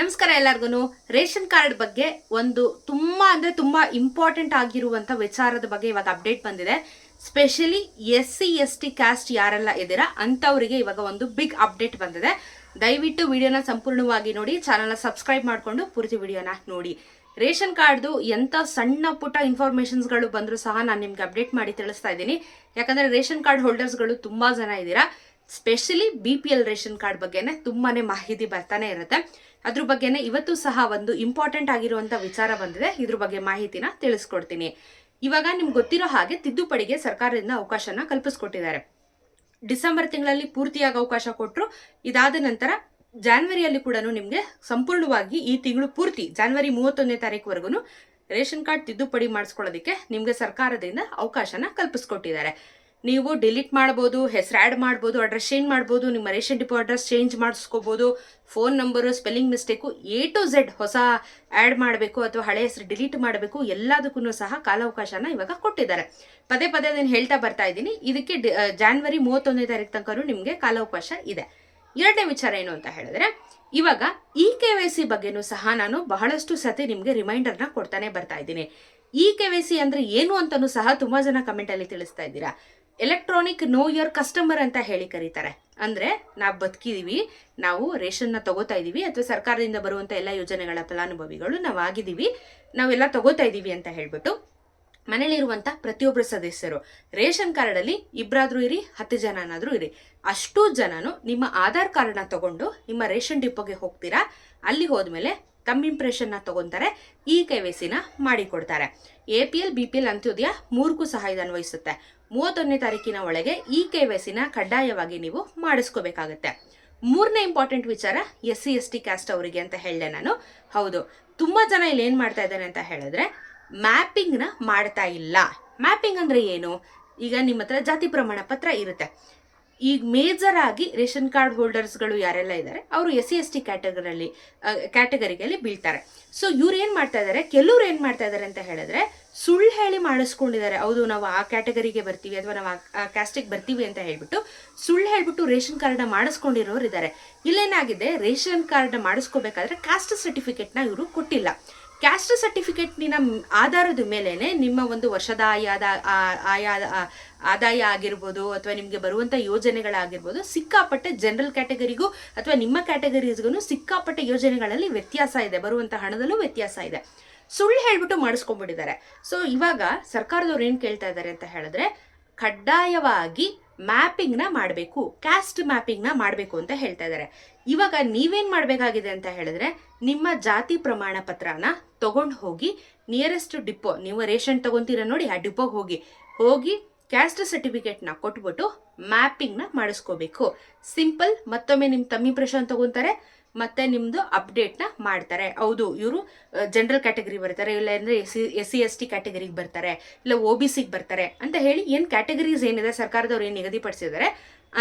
ನಮಸ್ಕಾರ ಎಲ್ಲರಿಗೂ ration card ಬಗ್ಗೆ ಒಂದು ತುಂಬಾ ಅಂದ್ರೆ ತುಂಬಾ ಇಂಪಾರ್ಟೆಂಟ್ ಆಗಿರುವಂತ ವಿಚಾರದ ಬಗ್ಗೆ ಇವಾಗ ಅಪ್ಡೇಟ್ ಬಂದಿದೆ. Specially S C S T caste ಯಾರೆಲ್ಲ ಇದ್ದೀರಾ ಅಂತವರಿಗೆ ಇವಾಗ ಒಂದು ಬಿಗ್ ಅಪ್ಡೇಟ್ ಬಂದಿದೆ. ದಯವಿಟ್ಟು ವಿಡಿಯೋನ ಸಂಪೂರ್ಣವಾಗಿ ನೋಡಿ ಚಾನಲ್ನ ಸಬ್ಸ್ಕ್ರೈಬ್ ಮಾಡಿಕೊಂಡು ಪೂರ್ತಿ ವಿಡಿಯೋನ ನೋಡಿ. ರೇಷನ್ ಕಾರ್ಡ್ದು ಎಂತ ಸಣ್ಣ ಪುಟ್ಟ ಇನ್ಫಾರ್ಮೇಷನ್ಸ್ಗಳು ಬಂದರೂ ಸಹ ನಾನು ನಿಮ್ಗೆ ಅಪ್ಡೇಟ್ ಮಾಡಿ ತಿಳಿಸ್ತಾ ಇದ್ದೀನಿ. ಯಾಕಂದ್ರೆ ರೇಷನ್ ಕಾರ್ಡ್ ಹೋಲ್ಡರ್ಸ್ಗಳು ತುಂಬಾ ಜನ ಇದ್ದೀರಾ. Specially B P L ration card ಬಗ್ಗೆನೆ ತುಂಬಾನೇ ಮಾಹಿತಿ ಬರ್ತಾನೆ ಇರುತ್ತೆ. ಅದ್ರ ಬಗ್ಗೆನೆ ಇವತ್ತು ಸಹ ಒಂದು ಇಂಪಾರ್ಟೆಂಟ್ ಆಗಿರುವಂತ ವಿಚಾರ ಬಂದಿದೆ. ಇದ್ರ ಬಗ್ಗೆ ಮಾಹಿತಿನ ತಿಳಿಸ್ಕೊಡ್ತೀನಿ. ಇವಾಗ ನಿಮ್ಗೆ ಗೊತ್ತಿರೋ ಹಾಗೆ ತಿದ್ದುಪಡಿಗೆ ಸರ್ಕಾರದಿಂದ ಅವಕಾಶನ ಕಲ್ಪಿಸ್ಕೊಟ್ಟಿದ್ದಾರೆ. ಡಿಸೆಂಬರ್ ತಿಂಗಳಲ್ಲಿ ಪೂರ್ತಿಯಾಗಿ ಅವಕಾಶ ಕೊಟ್ಟರು ಇದಾದ ನಂತರ ಜಾನ್ವರಿಯಲ್ಲಿ ಕೂಡ ನಿಮಗೆ ಸಂಪೂರ್ಣವಾಗಿ ಈ ತಿಂಗಳು ಪೂರ್ತಿ, ಜಾನ್ವರಿ ಮೂವತ್ತೊಂದನೇ ತಾರೀಕುವರೆಗೂ ರೇಷನ್ ಕಾರ್ಡ್ ತಿದ್ದುಪಡಿ ಮಾಡಿಸ್ಕೊಳ್ಳೋದಕ್ಕೆ ನಿಮಗೆ ಸರ್ಕಾರದಿಂದ ಅವಕಾಶನ ಕಲ್ಪಿಸ್ಕೊಟ್ಟಿದ್ದಾರೆ. ನೀವು ಡಿಲೀಟ್ ಮಾಡ್ಬೋದು, ಹೆಸರು ಆ್ಯಡ್ ಮಾಡ್ಬೋದು ಅಡ್ರೆಸ್ ಚೇಂಜ್ ಮಾಡ್ಬೋದು, ನಿಮ್ಮ ration depot address change ಮಾಡಿಸ್ಕೋಬೋದು phone number spelling mistake A to Z ಹೊಸ ಆ್ಯಡ್ ಮಾಡಬೇಕು ಅಥವಾ ಹಳೆ ಹೆಸರು ಡಿಲೀಟ್ ಮಾಡಬೇಕು ಎಲ್ಲದಕ್ಕೂ ಸಹ ಕಾಲಾವಕಾಶನ ಇವಾಗ ಕೊಟ್ಟಿದ್ದಾರೆ. ಪದೇ ಪದೇ ಅದನ್ನು ಹೇಳ್ತಾ ಬರ್ತಾ ಇದ್ದೀನಿ. ಇದಕ್ಕೆ ಜಾನ್ವರಿ ಮೂವತ್ತೊಂದನೇ ತಾರೀಕು ತನಕ ನಿಮಗೆ ಕಾಲಾವಕಾಶ ಇದೆ. ಎರಡನೇ ವಿಚಾರ ಏನು ಅಂತ ಹೇಳಿದ್ರೆ, ಇವಾಗ ಇ ಕೆ ವೈ ಸಿ ಬಗ್ಗೆನೂ ಸಹ ನಾನು ಬಹಳಷ್ಟು ಸತಿ ನಿಮಗೆ ರಿಮೈಂಡರ್ನ ಕೊಡ್ತಾನೆ ಬರ್ತಾ ಇದ್ದೀನಿ. ಇ ಕೆ ವೈ ಸಿ ಅಂದ್ರೆ ಏನು ಅಂತಲೂ ಸಹ ತುಂಬಾ ಜನ ಕಮೆಂಟಲ್ಲಿ ತಿಳಿಸ್ತಾ ಇದ್ದೀರಾ. ಎಲೆಕ್ಟ್ರಾನಿಕ್ ನೋ ಯೋರ್ ಕಸ್ಟಮರ್ ಅಂತ ಹೇಳಿ ಕರೀತಾರೆ. ಅಂದ್ರೆ ನಾವು ಬದುಕಿದೀವಿ, ನಾವು ರೇಷನ್ನ ತಗೋತಾ ಇದೀವಿ ಅಥವಾ ಸರ್ಕಾರದಿಂದ ಬರುವಂತ ಎಲ್ಲ ಯೋಜನೆಗಳ ಫಲಾನುಭವಿಗಳು ನಾವು ಆಗಿದ್ದೀವಿ ನಾವೆಲ್ಲ ತಗೋತಾ ಇದೀವಿ ಅಂತ ಹೇಳ್ಬಿಟ್ಟು ಮನೇಲಿರುವಂತ ಪ್ರತಿಯೊಬ್ಬರ ಸದಸ್ಯರು, ರೇಷನ್ ಕಾರ್ಡ್ ಅಲ್ಲಿ ಇಬ್ಬರಾದ್ರೂ ಇರಿ, ಹತ್ತು ಜನನಾದ್ರೂ ಇರಿ. ಅಷ್ಟು ಜನನು ನಿಮ್ಮ ಆಧಾರ್ ಕಾರ್ಡ್ನ ತಗೊಂಡು ನಿಮ್ಮ ರೇಷನ್ ಡಿಪೋಗೆ ಹೋಗ್ತೀರಾ? ಅಲ್ಲಿ ಹೋದ್ಮೇಲೆ ತಮ್ಮ ಇಂಪ್ರೆಷನ್ನ ತಗೊಂತಾರೆ, ಈ ಕೆ ವೈ ಸಿನ ಮಾಡಿಕೊಡ್ತಾರೆ. A P L B P L Antyodaya ಮೂರ್ಗೂ ಸಹ ಇದು ಅನ್ವಯಿಸುತ್ತೆ ಮೂವತ್ತೊಂದನೇ ತಾರೀಕಿನ ಒಳಗೆ ಈ ಕೆ ವೈ ಸಿನ ಕಡ್ಡಾಯವಾಗಿ ನೀವು ಮಾಡಿಸ್ಕೋಬೇಕಾಗತ್ತೆ. ಮೂರನೇ ಇಂಪಾರ್ಟೆಂಟ್ ವಿಚಾರ S C, S T caste ಅವರಿಗೆ ಅಂತ ಹೇಳಿದೆ ನಾನು. ಹೌದು, ತುಂಬಾ ಜನ ಇಲ್ಲಿ ಏನು ಮಾಡ್ತಾ ಇದ್ದಾರೆ ಅಂತ ಹೇಳಿದ್ರೆ ಮ್ಯಾಪಿಂಗ್ನ ಮಾಡ್ತಾ ಇಲ್ಲ. ಮ್ಯಾಪಿಂಗ್ ಅಂದ್ರೆ ಏನು? ಈಗ ನಿಮ್ಮ ಹತ್ರ ಜಾತಿ ಪ್ರಮಾಣ ಪತ್ರ ಇರುತ್ತೆ. ಈಗ ಮೇಜರ್ ಆಗಿ ರೇಷನ್ ಕಾರ್ಡ್ ಹೋಲ್ಡರ್ಸ್ಗಳು ಯಾರೆಲ್ಲ ಇದ್ದಾರೆ ಅವರು ಎಸ್ ಸಿ ಎಸ್ ಟಿ ಕ್ಯಾಟಗರಿಯಲ್ಲಿ ಕ್ಯಾಟಗರಿಯಲ್ಲಿ ಬೀಳ್ತಾರೆ. ಸೊ ಇವ್ರು ಏನು ಮಾಡ್ತಾ ಇದ್ದಾರೆ ಕೆಲವ್ರು ಏನು ಮಾಡ್ತಾ ಇದ್ದಾರೆ ಅಂತ ಹೇಳಿದ್ರೆ, ಸುಳ್ಳು ಹೇಳಿ ಮಾಡಿಸ್ಕೊಂಡಿದ್ದಾರೆ, ಹೌದು, ನಾವು ಆ ಕ್ಯಾಟಗರಿಗೆ ಬರ್ತೀವಿ ಅಥವಾ ನಾವು ಆ ಕ್ಯಾಸ್ಟಿಗೆ ಬರ್ತೀವಿ ಅಂತ ಹೇಳ್ಬಿಟ್ಟು, ಸುಳ್ಳು ಹೇಳ್ಬಿಟ್ಟು ರೇಷನ್ ಕಾರ್ಡ್ನ ಮಾಡಿಸ್ಕೊಂಡಿರೋರು ಇದ್ದಾರೆ ಇಲ್ಲೇನಾಗಿದೆ, ರೇಷನ್ ಕಾರ್ಡ್ನ ಮಾಡಿಸ್ಕೋಬೇಕಾದ್ರೆ ಕಾಸ್ಟ್ ಸರ್ಟಿಫಿಕೇಟ್ನ ಇವರು ಕೊಟ್ಟಿಲ್ಲ. ಕ್ಯಾಸ್ಟ್ ಸರ್ಟಿಫಿಕೇಟ್ನಿನ ಆಧಾರದ ಮೇಲೇ ನಿಮ್ಮ ಒಂದು ವರ್ಷದ ಆಯಾದ ಆಯಾ ಆದಾಯ ಆಗಿರ್ಬೋದು ಅಥವಾ ನಿಮಗೆ ಬರುವಂಥ ಯೋಜನೆಗಳಾಗಿರ್ಬೋದು ಸಿಕ್ಕಾಪಟ್ಟೆ ಜನರಲ್ ಕ್ಯಾಟಗರಿಗೂ ಅಥವಾ ನಿಮ್ಮ ಕ್ಯಾಟಗರೀಸ್ಗೂ ಸಿಕ್ಕಾಪಟ್ಟೆ ಯೋಜನೆಗಳಲ್ಲಿ ವ್ಯತ್ಯಾಸ ಇದೆ ಬರುವಂಥ ಹಣದಲ್ಲೂ ವ್ಯತ್ಯಾಸ ಇದೆ. ಸುಳ್ಳು ಹೇಳ್ಬಿಟ್ಟು ಮಾಡಿಸ್ಕೊಂಡ್ಬಿಟ್ಟಿದ್ದಾರೆ. ಸೊ ಇವಾಗ ಸರ್ಕಾರದವ್ರು ಏನು ಕೇಳ್ತಾ ಇದ್ದಾರೆ ಅಂತ ಹೇಳಿದ್ರೆ ಕಡ್ಡಾಯವಾಗಿ ಮ್ಯಾಪಿಂಗ್ನ ಮಾಡಬೇಕು ಕ್ಯಾಸ್ಟ್ ಮ್ಯಾಪಿಂಗ್ನ ಮಾಡಬೇಕು ಅಂತ ಹೇಳ್ತಾ ಇದ್ದಾರೆ ಇವಾಗ ನೀವೇನು ಮಾಡಬೇಕಾಗಿದೆ ಅಂತ ಹೇಳಿದ್ರೆ, ನಿಮ್ಮ ಜಾತಿ ಪ್ರಮಾಣ ಪತ್ರನ ತಗೊಂಡು ಹೋಗಿ ನಿಯರೆಸ್ಟ್ ಡಿಪೋ ನೀವು ರೇಷನ್ ತಗೊಂತೀರ ನೋಡಿ, ಆ ಡಿಪೋಗೆ ಹೋಗಿ ಹೋಗಿ ಕ್ಯಾಸ್ಟ್ ಸರ್ಟಿಫಿಕೇಟ್ನ ಕೊಟ್ಬಿಟ್ಟು ಮ್ಯಾಪಿಂಗ್ನ ಮಾಡಿಸ್ಕೋಬೇಕು. ಸಿಂಪಲ್ ಮತ್ತೊಮ್ಮೆ ನಿಮ್ಮ ತಮ್ಮಿ ಪ್ರಶಾಂತ್ ತಗೊಂತಾರೆ ಮತ್ತೆ ನಿಮ್ದು ಅಪ್ಡೇಟ್ನ ಮಾಡ್ತಾರೆ. ಹೌದು, ಇವರು ಜನರಲ್ ಕ್ಯಾಟಗರಿ ಬರ್ತಾರೆ, ಇಲ್ಲ ಅಂದ್ರೆ S C S C, S T ಕ್ಯಾಟಗರಿಗೆ ಬರ್ತಾರೆ, ಇಲ್ಲ ಒ ಬಿ ಸಿಗೆ ಬರ್ತಾರೆ ಅಂತ ಹೇಳಿ ಏನು ಕ್ಯಾಟಗರೀಸ್ ಏನಿದೆ ಸರ್ಕಾರದವ್ರು ಏನು ನಿಗದಿಪಡಿಸಿದ್ದಾರೆ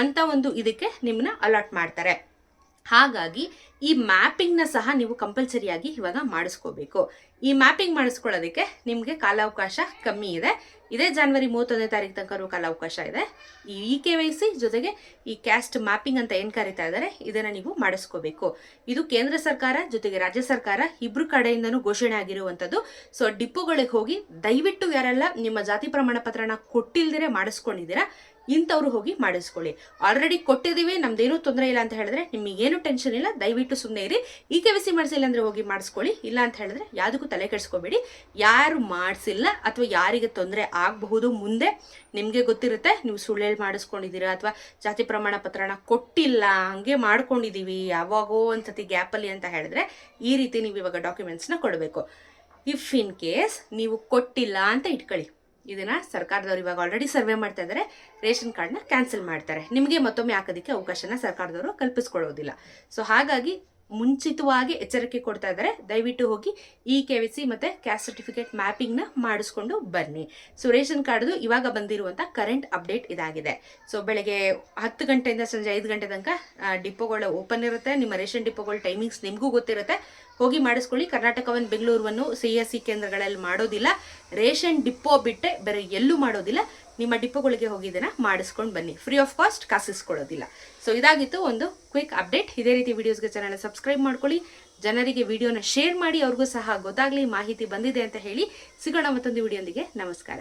ಅಂತ ಒಂದು ಇದಕ್ಕೆ ನಿಮ್ಮನ್ನ ಅಲಾಟ್ ಮಾಡ್ತಾರೆ. ಹಾಗಾಗಿ ಈ ಮ್ಯಾಪಿಂಗ್ನ ಸಹ ನೀವು ಕಂಪಲ್ಸರಿಯಾಗಿ ಇವಾಗ ಮಾಡಿಸ್ಕೋಬೇಕು. ಈ ಮ್ಯಾಪಿಂಗ್ ಮಾಡಿಸ್ಕೊಳ್ಳೋದಕ್ಕೆ ನಿಮಗೆ ಕಾಲಾವಕಾಶ ಕಮ್ಮಿ ಇದೆ. ಇದೇ ಜಾನ್ವರಿ ಮೂವತ್ತೊಂದನೇ ತಾರೀಕು ತನಕ ಕಾಲಾವಕಾಶ ಇದೆ. ಈ ಕೆ ವೈ ಸಿ ಜೊತೆಗೆ ಈ ಕ್ಯಾಸ್ಟ್ ಮ್ಯಾಪಿಂಗ್ ಅಂತ ಏನು ಕರಿತಾ ಇದ್ದಾರೆ ಇದನ್ನು ನೀವು ಮಾಡಿಸ್ಕೋಬೇಕು. ಇದು ಕೇಂದ್ರ ಸರ್ಕಾರ ಜೊತೆಗೆ ರಾಜ್ಯ ಸರ್ಕಾರ ಇಬ್ಬರು ಕಡೆಯಿಂದನೂ ಘೋಷಣೆ ಆಗಿರುವಂಥದ್ದು. ಸೊ ಡಿಪೋಗಳಿಗೆ ಹೋಗಿ ದಯವಿಟ್ಟು ಯಾರೆಲ್ಲ ನಿಮ್ಮ ಜಾತಿ ಪ್ರಮಾಣ ಪತ್ರನ ಕೊಟ್ಟಿಲ್ದಿರೆ ಮಾಡಿಸ್ಕೊಂಡಿದ್ದೀರಾ ಇಂಥವ್ರು ಹೋಗಿ ಮಾಡಿಸ್ಕೊಳ್ಳಿ. ಆಲ್ರೆಡಿ ಕೊಟ್ಟಿದ್ದೀವಿ, ನಮ್ದೇನೂ ತೊಂದರೆ ಇಲ್ಲ ಅಂತ ಹೇಳಿದ್ರೆ ನಿಮಗೇನು ಟೆನ್ಷನ್ ಇಲ್ಲ, ದಯವಿಟ್ಟು ಸುಮ್ಮನೆ ಇರಿ. ಈ ಕೆ ಸಿ ಮಾಡಿಸಿಲ್ಲ ಅಂದ್ರೆ ಹೋಗಿ ಮಾಡಿಸ್ಕೊಳ್ಳಿ, ಇಲ್ಲ ಅಂತ ಹೇಳಿದ್ರೆ ಯಾವುದಕ್ಕೂ ತಲೆ ಕೆಡಿಸ್ಕೋಬೇಡಿ. ಯಾರು ಮಾಡಿಸಿಲ್ಲ ಅಥವಾ ಯಾರಿಗೆ ತೊಂದರೆ ಆಗಬಹುದು ಮುಂದೆ ನಿಮಗೆ ಗೊತ್ತಿರುತ್ತೆ, ನೀವು ಸುಳ್ಳೇಳಿ ಮಾಡಿಸ್ಕೊಂಡಿದ್ದೀರಾ ಅಥವಾ ಜಾತಿ ಪ್ರಮಾಣ ಪತ್ರನ ಕೊಟ್ಟಿಲ್ಲ, ಹಂಗೆ ಮಾಡ್ಕೊಂಡಿದ್ದೀವಿ, ಯಾವಾಗೋ ಒಂದ್ಸತಿ ಗ್ಯಾಪಲ್ಲಿ ಅಂತ ಹೇಳಿದ್ರೆ ಈ ರೀತಿ ನೀವು ಇವಾಗ ಡಾಕ್ಯುಮೆಂಟ್ಸ್ನ ಕೊಡಬೇಕು. ಇಫ್ ಇನ್ ಕೇಸ್ ನೀವು ಕೊಟ್ಟಿಲ್ಲ ಅಂತ ಇಟ್ಕೊಳ್ಳಿ. ಇದನ್ನ ಸರ್ಕಾರದವ್ರು ಇವಾಗ ಆಲ್ರೆಡಿ ಸರ್ವೆ ಮಾಡ್ತಾ ಇದ್ದಾರೆ ರೇಷನ್ ಕಾರ್ಡ್ನ ಕ್ಯಾನ್ಸಲ್ ಮಾಡ್ತಾರೆ. ನಿಮಗೆ ಮತ್ತೊಮ್ಮೆ ಹಾಕೋದಕ್ಕೆ ಅವಕಾಶನ ಸರ್ಕಾರದವರು ಕಲ್ಪಿಸ್ಕೊಳ್ಳೋದಿಲ್ಲ. ಸೊ ಹಾಗಾಗಿ ಮುಂಚಿತವಾಗಿ ಎಚ್ಚರಿಕೆ ಕೊಡ್ತಾ ಇದ್ದಾರೆ ದಯವಿಟ್ಟು ಹೋಗಿ ಇ ಕೆ ವಿ ಸಿ ಮತ್ತೆ ಕ್ಯಾಸ್ಟ್ ಸರ್ಟಿಫಿಕೇಟ್ ಮ್ಯಾಪಿಂಗ್ನ ಮಾಡಿಸ್ಕೊಂಡು ಬನ್ನಿ. ಸೊ ರೇಷನ್ ಕಾರ್ಡ್ದು ಇವಾಗ ಬಂದಿರುವಂಥ ಕರೆಂಟ್ ಅಪ್ಡೇಟ್ ಇದಾಗಿದೆ. ಸೊ ಬೆಳಗ್ಗೆ ಹತ್ತು ಗಂಟೆಯಿಂದ ಸಂಜೆ ಐದು ಗಂಟೆ ತನಕ ಡಿಪೋಗಳು ಓಪನ್ ಇರುತ್ತೆ. ನಿಮ್ಮ ರೇಷನ್ ಡಿಪೋಗಳ ಟೈಮಿಂಗ್ಸ್ ನಿಮಗೂ ಗೊತ್ತಿರುತ್ತೆ. ಹೋಗಿ ಮಾಡಿಸ್ಕೊಳ್ಳಿ. ಕರ್ನಾಟಕವನ್ನು ಬೆಂಗಳೂರನ್ನು ಸಿ ಎಸ್ ಸಿ ಕೇಂದ್ರಗಳಲ್ಲಿ ಮಾಡೋದಿಲ್ಲ. ರೇಷನ್ ಡಿಪೋ ಬಿಟ್ಟೆ ಬೇರೆ ಎಲ್ಲೂ ಮಾಡೋದಿಲ್ಲ. ನಿಮ್ಮ ಡಿಪೋಗಳಿಗೆ ಹೋಗಿ ಇದನ್ನ ಮಾಡಿಸ್ಕೊಂಡು ಬನ್ನಿ. ಫ್ರೀ ಆಫ್ ಕಾಸ್ಟ್ ಕಾಸಿಸ್ಕೊಳ್ಳೋದಿಲ್ಲ. ಸೊ ಇದಾಗಿತ್ತು ಒಂದು ಕ್ವಿಕ್ ಅಪ್ಡೇಟ್ ಇದೇ ರೀತಿ ವಿಡಿಯೋಸ್ಗೆ ಚಾನಲ್ ಸಬ್ಸ್ಕ್ರೈಬ್ ಮಾಡ್ಕೊಳ್ಳಿ. ಜನರಿಗೆ ವಿಡಿಯೋನ ಶೇರ್ ಮಾಡಿ. ಅವ್ರಿಗೂ ಸಹ ಗೊತ್ತಾಗಲಿ, ಮಾಹಿತಿ ಬಂದಿದೆ ಅಂತ ಹೇಳಿ. ಸಿಗೋಣ ಮತ್ತೊಂದು ವಿಡಿಯೋಂದಿಗೆ ನಮಸ್ಕಾರ.